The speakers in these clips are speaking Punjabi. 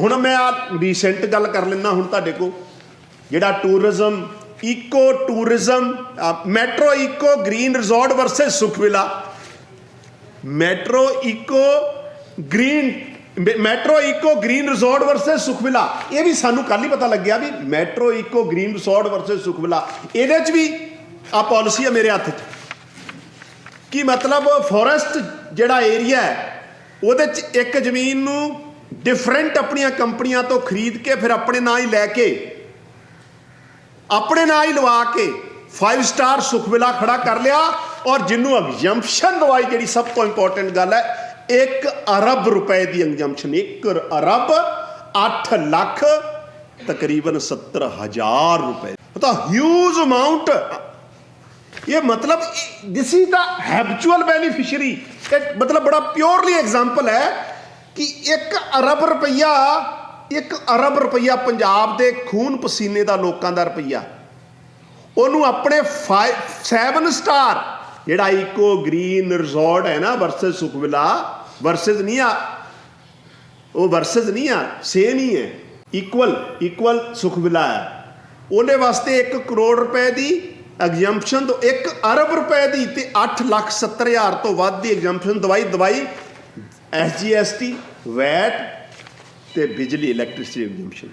ਹੁਣ ਮੈਂ ਆ ਰੀਸੈਂਟ ਗੱਲ ਕਰ ਲੈਣਾ ਹੁਣ ਤੁਹਾਡੇ ਕੋ ਜਿਹੜਾ tourism eco tourism Metro Eco Green Resort versus Sukhvila Metro Eco Green Metro Eco Green Resort versus Sukhvila ਇਹ ਵੀ ਸਾਨੂੰ ਕੱਲ ਹੀ ਪਤਾ ਲੱਗਿਆ ਵੀ Metro Eco Green Resort versus Sukhvila ਇਹਦੇ 'ਚ ਵੀ ਆ ਪਾਲਿਸੀ ਹੈ ਮੇਰੇ ਹੱਥ 'ਚ। ਕੀ ਮਤਲਬ ਫੋਰੈਸਟ ਜਿਹੜਾ ਏਰੀਆ ਹੈ, ਉਹਦੇ 'ਚ ਇੱਕ ਜ਼ਮੀਨ ਨੂੰ ਡਿਫਰੈਂਟ ਆਪਣੀਆਂ ਕੰਪਨੀਆਂ ਤੋਂ ਖਰੀਦ ਕੇ ਫਿਰ ਆਪਣੇ ਨਾਂ ਹੀ ਲੈ ਕੇ, ਆਪਣੇ ਨਾਂ ਹੀ ਲਵਾ ਕੇ 5 ਸਟਾਰ ਸੁਖਵਿਲਾ ਖੜਾ ਕਰ ਲਿਆ ਔਰ ਜਿਹਨੂੰ ਐਗਜ਼ੈਂਪਸ਼ਨ ਦਵਾਈ ਜਿਹੜੀ ਸਭ ਤੋਂ ਇੰਪੋਰਟੈਂਟ ਗੱਲ ਹੈ 1 ਅਰਬ ਰੁਪਏ ਦੀ ਐਗਜ਼ੈਂਪਸ਼ਨ 1 ਅਰਬ 8 ਲੱਖ ਤਕਰੀਬਨ 70 ਹਜ਼ਾਰ ਰੁਪਏ। ਤਾਂ ਹਿਊਜ ਅਮਾਉਂਟ ਇਹ ਮਤਲਬ this is the habitual beneficiary ਇਹ ਮਤਲਬ ਬੜਾ ਪਿਓਰਲੀ ਐਗਜ਼ਾਮਪਲ ਹੈ ਕਿ 1 ਅਰਬ ਰੁਪਈਆ 1 ਅਰਬ ਰੁਪਈਆ ਪੰਜਾਬ ਦੇ ਖੂਨ ਪਸੀਨੇ ਦਾ ਲੋਕਾਂ ਦਾ ਰੁਪਈਆ। ਉਹਨੂੰ ਆਪਣੇ 7 ਸਟਾਰ ਜਿਹੜਾ ਇਕੋ ਗ੍ਰੀਨ ਰਿਜ਼ੋਰਟ ਹੈ ਨਾ, ਵਰਸਸ ਸੁਖਵਿਲਾ, ਵਰਸਸ ਨਹੀਂ ਆ, ਉਹ ਵਰਸਸ ਨਹੀਂ ਆ ਸੇਮ ਹੀ ਹੈ ਇਕੁਅਲ ਇਕੁਅਲ ਸੁਖਵਿਲਾ ਹੈ। ਉਹਦੇ ਵਾਸਤੇ 1 ਕਰੋੜ ਰੁਪਏ ਦੀ ਐਗਜ਼ੈਂਪਸ਼ਨ ਤੋਂ 1 ਅਰਬ ਰੁਪਏ ਦੀ ਤੇ 8 ਲੱਖ 70 ਹਜ਼ਾਰ ਤੋਂ ਵੱਧ ਦੀ ਐਗਜ਼ੈਂਪਸ਼ਨ ਦਵਾਈ ਦਵਾਈ ਐਸਜੀਐਸਟੀ ਵੈਟ ਤੇ ਬਿਜਲੀ ਇਲੈਕਟ੍ਰਿਸਿਟੀ ਐਗਜ਼ੈਂਪਸ਼ਨ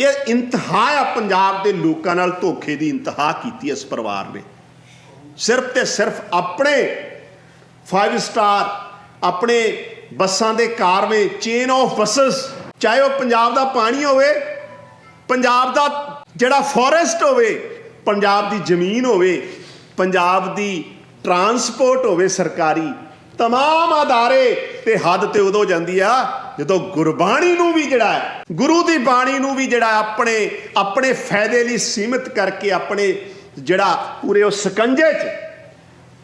ਇਹ ਇੰਤਹਾ ਆ ਪੰਜਾਬ ਦੇ ਲੋਕਾਂ ਨਾਲ ਧੋਖੇ ਦੀ ਇੰਤਹਾ ਕੀਤੀ ਇਸ ਪਰਿਵਾਰ ਨੇ। ਸਿਰਫ ਤੇ ਸਿਰਫ ਆਪਣੇ 5 ਸਟਾਰ ਆਪਣੇ ਬੱਸਾਂ ਦੇ ਕਾਰਵੇਂ ਚੇਨ ਆਫ ਬੱਸਸ ਚਾਹੇ ਉਹ ਪੰਜਾਬ ਦਾ ਪਾਣੀ ਹੋਵੇ, ਪੰਜਾਬ ਦਾ ਜਿਹੜਾ ਫੋਰੈਸਟ ਹੋਵੇ, ਪੰਜਾਬ ਦੀ ਜ਼ਮੀਨ ਹੋਵੇ, ਪੰਜਾਬ ਦੀ ਟਰਾਂਸਪੋਰਟ ਹੋਵੇ ਸਰਕਾਰੀ तमाम ਆਧਾਰੇ ਤੇ ਹੱਦ ਤੇ ਉਦੋਂ ਜਾਂਦੀ ਆ ਜਦੋਂ ਗੁਰਬਾਣੀ ਨੂੰ ਵੀ ਜਿਹੜਾ ਹੈ ਗੁਰੂ ਦੀ ਬਾਣੀ ਨੂੰ ਵੀ ਜਿਹੜਾ ਆਪਣੇ ਆਪਣੇ ਫਾਇਦੇ ਲਈ ਸੀਮਿਤ ਕਰਕੇ ਆਪਣੇ ਜਿਹੜਾ ਪੂਰੇ ਉਹ ਸਕੰਜੇ 'ਚ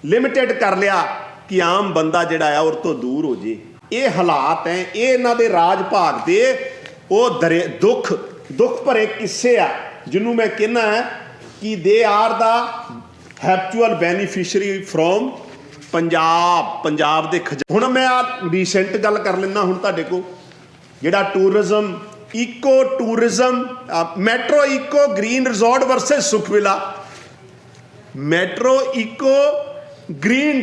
ਲਿਮਿਟਿਡ ਕਰ ਲਿਆ ਕਿ ਆਮ ਬੰਦਾ ਜਿਹੜਾ ਆ ਉਹ ਤੋਂ ਦੂਰ ਹੋ ਜੇ ਇਹ ਹਾਲਾਤ ਹੈ ਇਹ ਇਹਨਾਂ ਦੇ ਰਾਜ ਭਾਗ ਦੇ ਉਹ ਦਰੇ ਦੁੱਖ ਦੁੱਖ ਭਰੇ ਕਿੱਸੇ ਆ ਜਿਹਨੂੰ ਮੈਂ ਕਹਿੰਦਾ ਹੈ ਕਿ they are the habitual beneficiary from Punjab Punjab ਦੇ ਖਜ਼ਾ ਹੁਣ ਮੈਂ ਆ ਰੀਸੈਂਟ ਗੱਲ ਕਰ ਲੈਣਾ ਹੁਣ ਤੁਹਾਡੇ ਕੋ ਜਿਹੜਾ tourism eco tourism Metro Eco Green Resort versus Sukhvila Metro Eco Green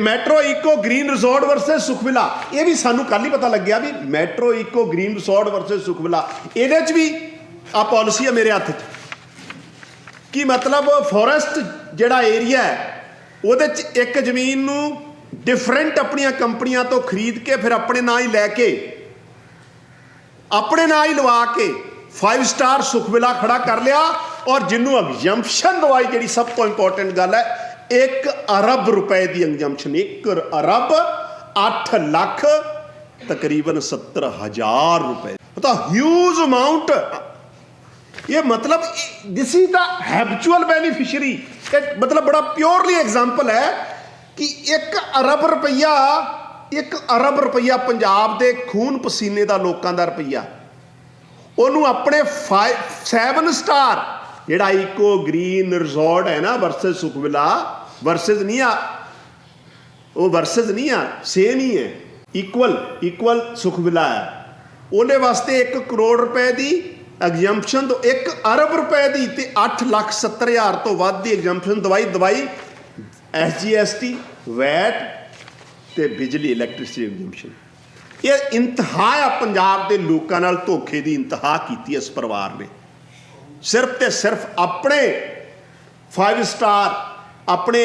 Metro Eco Green Resort versus Sukhvila ਇਹ ਵੀ ਸਾਨੂੰ ਕੱਲ ਹੀ ਪਤਾ ਲੱਗਿਆ ਵੀ Metro Eco Green Resort versus Sukhvila ਇਹਦੇ 'ਚ ਵੀ ਆ ਪਾਲਿਸੀ ਹੈ ਮੇਰੇ ਹੱਥ 'ਚ। ਕੀ ਮਤਲਬ ਫੋਰੈਸਟ ਜਿਹੜਾ ਏਰੀਆ ਹੈ ਉਹਦੇ 'ਚ ਇੱਕ ਜ਼ਮੀਨ ਨੂੰ ਡਿਫਰੈਂਟ ਆਪਣੀਆਂ ਕੰਪਨੀਆਂ ਤੋਂ ਖਰੀਦ ਕੇ ਫਿਰ ਆਪਣੇ ਨਾਂ ਹੀ ਲੈ ਕੇ, ਆਪਣੇ ਨਾਂ ਹੀ ਲਵਾ ਕੇ 5 ਸਟਾਰ ਸੁਖਵਿਲਾ ਖੜਾ ਕਰ ਲਿਆ ਔਰ ਜਿਹਨੂੰ ਐਗਜ਼ੈਂਪਸ਼ਨ ਦਵਾਈ ਜਿਹੜੀ ਸਭ ਤੋਂ ਇੰਪੋਰਟੈਂਟ ਗੱਲ ਹੈ 1 ਅਰਬ ਰੁਪਏ ਦੀ ਐਗਜ਼ੈਂਪਸ਼ਨ 1 ਅਰਬ 8 ਲੱਖ ਤਕਰੀਬਨ 70 ਹਜ਼ਾਰ ਰੁਪਏ। ਉਹ ਤਾਂ ਹਿਊਜ ਅਮਾਉਂਟ ਇਹ ਮਤਲਬ this is the habitual beneficiary ਇਹ ਮਤਲਬ ਬੜਾ ਪਿਓਰਲੀ ਐਗਜ਼ਾਮਪਲ ਹੈ ਕਿ 1 ਅਰਬ ਰੁਪਈਆ 1 ਅਰਬ ਰੁਪਈਆ ਪੰਜਾਬ ਦੇ ਖੂਨ ਪਸੀਨੇ ਦਾ ਲੋਕਾਂ ਦਾ ਰੁਪਈਆ ਉਹਨੂੰ ਆਪਣੇ 7 ਸਟਾਰ ਜਿਹੜਾ ਇਕੋ ਗ੍ਰੀਨ ਰਿਜ਼ੋਰਟ ਹੈ ਨਾ ਵਰਸਸ ਸੁਖਵਿਲਾ ਵਰਸਸ ਨਹੀਂ ਆ ਉਹ ਵਰਸਸ ਨਹੀਂ ਆ ਸੇਮ ਹੀ ਹੈ ਇਕੁਅਲ ਇਕੁਅਲ ਸੁਖਵਿਲਾ ਹੈ ਉਹਦੇ ਵਾਸਤੇ 1 ਕਰੋੜ ਰੁਪਏ ਦੀ ਐਗਜ਼ੈਂਪਸ਼ਨ ਤੋਂ 1 ਅਰਬ ਰੁਪਏ ਦੀ ਤੇ 8 ਲੱਖ 70 ਹਜ਼ਾਰ ਤੋਂ ਵੱਧ ਦੀ ਐਗਜ਼ੈਂਪਸ਼ਨ ਦਵਾਈ ਦਵਾਈ ਐਸਜੀਐਸਟੀ ਵੈਟ ਤੇ ਬਿਜਲੀ ਇਲੈਕਟ੍ਰਿਸਿਟੀ ਐਗਜ਼ੈਂਪਸ਼ਨ ਇਹ ਇੰਤਹਾ ਆ ਪੰਜਾਬ ਦੇ ਲੋਕਾਂ ਨਾਲ ਧੋਖੇ ਦੀ ਇੰਤਹਾ ਕੀਤੀ ਇਸ ਪਰਿਵਾਰ ਨੇ। ਸਿਰਫ ਤੇ ਸਿਰਫ ਆਪਣੇ 5 ਸਟਾਰ ਆਪਣੇ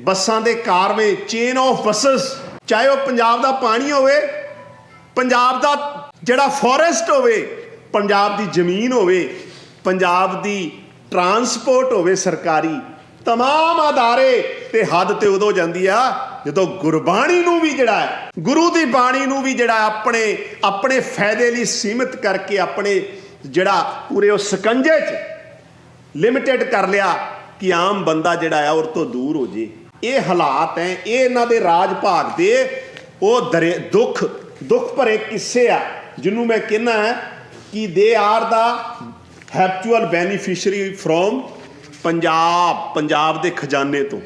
ਬੱਸਾਂ ਦੇ ਕਾਰਵੇ ਚੇਨ ਆਫ ਬੱਸਸ ਚਾਹੇ ਉਹ ਪੰਜਾਬ ਦਾ ਪਾਣੀ ਹੋਵੇ, ਪੰਜਾਬ ਦਾ ਜਿਹੜਾ ਫੋਰੈਸਟ ਹੋਵੇ ਪੰਜਾਬ ਦੀ ਜ਼ਮੀਨ ਹੋਵੇ ਪੰਜਾਬ ਦੀ ਟਰਾਂਸਪੋਰਟ ਹੋਵੇ ਸਰਕਾਰੀ तमाम ਆਧਾਰੇ ਤੇ ਹੱਦ ਤੇ ਉਦੋਂ ਜਾਂਦੀ ਆ ਜਦੋਂ ਗੁਰਬਾਣੀ ਨੂੰ ਵੀ ਜਿਹੜਾ ਹੈ ਗੁਰੂ ਦੀ ਬਾਣੀ ਨੂੰ ਵੀ ਜਿਹੜਾ ਆਪਣੇ ਆਪਣੇ ਫਾਇਦੇ ਲਈ ਸੀਮਿਤ ਕਰਕੇ ਆਪਣੇ ਜਿਹੜਾ ਪੂਰੇ ਉਹ ਸਕੰਜੇ 'ਚ ਲਿਮਿਟਿਡ ਕਰ ਲਿਆ ਕਿ ਆਮ ਬੰਦਾ ਜਿਹੜਾ ਆ ਉਹ ਤੋਂ ਦੂਰ ਹੋ ਜੇ ਇਹ ਹਾਲਾਤ ਹੈ ਇਹ ਇਹਨਾਂ ਦੇ ਰਾਜ ਭਾਗ ਦੇ ਉਹ ਦਰੇ ਦੁੱਖ ਦੁੱਖ ਭਰੇ ਕਿੱਸੇ ਆ ਜਿਹਨੂੰ ਮੈਂ ਕਹਿੰਦਾ ਹੈ ਕਿ they are the habitual beneficiary from Punjab Punjab ਦੇ ਖਜ਼ਾਨੇ ਤੋਂ।